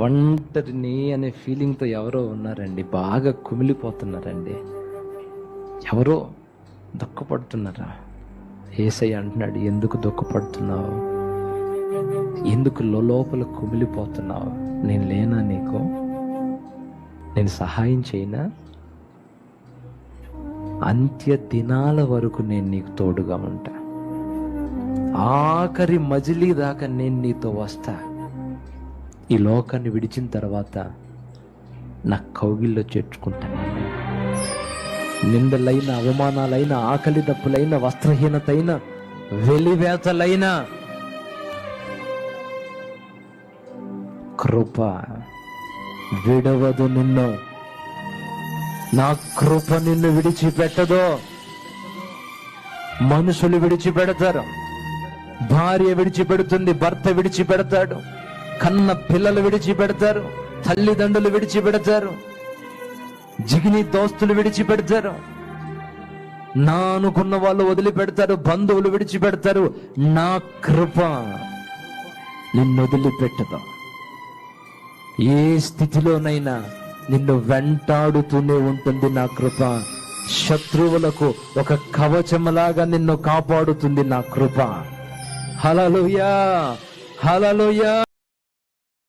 ఒంటరిని అనే ఫీలింగ్తో ఎవరో ఉన్నారండి. బాగా కుమిలిపోతున్నారండి. ఎవరో దుఃఖపడుతున్నారా? ఏసయ్య అంటున్నాడు ఎందుకు దుఃఖపడుతున్నావు? ఎందుకు లోపల కుమిలిపోతున్నావు? నేను లేనా నీకు? నేను సహాయం చేయనా? అంత్య దినాల వరకు నేను నీకు తోడుగా ఉంటా. ఆఖరి మజిలీ దాకా నేను నీతో వస్తా. ఈ లోకాన్ని విడిచిన తర్వాత నా కౌగిల్లో చేర్చుకుంటాను. నిందలైన అవమానాలైన ఆకలి దప్పులైన వస్త్రహీనతైన వెలివేతలైన కృప విడవదు నిన్ను. నా కృప నిన్ను విడిచిపెట్టదు. మనుషులు విడిచిపెడతారు. భార్య విడిచిపెడుతుంది భర్త విడిచిపెడతాడు. కన్న పిల్లలు విడిచిపెడతారు తల్లిదండ్రులు విడిచిపెడతారు జిగిని దోస్తులు విడిచిపెడతారు. నా అనుకున్న వాళ్ళు వదిలిపెడతారు బంధువులు విడిచిపెడతారు. నా కృప నిన్ను వదిలిపెట్టదు. ఏ స్థితిలోనైనా నిన్ను వెంటాడుతూనే ఉంటుంది నా కృప. శత్రువులకు ఒక కవచములాగా నిన్ను కాపాడుతుంది నా కృప. హలలుయా హలలుయా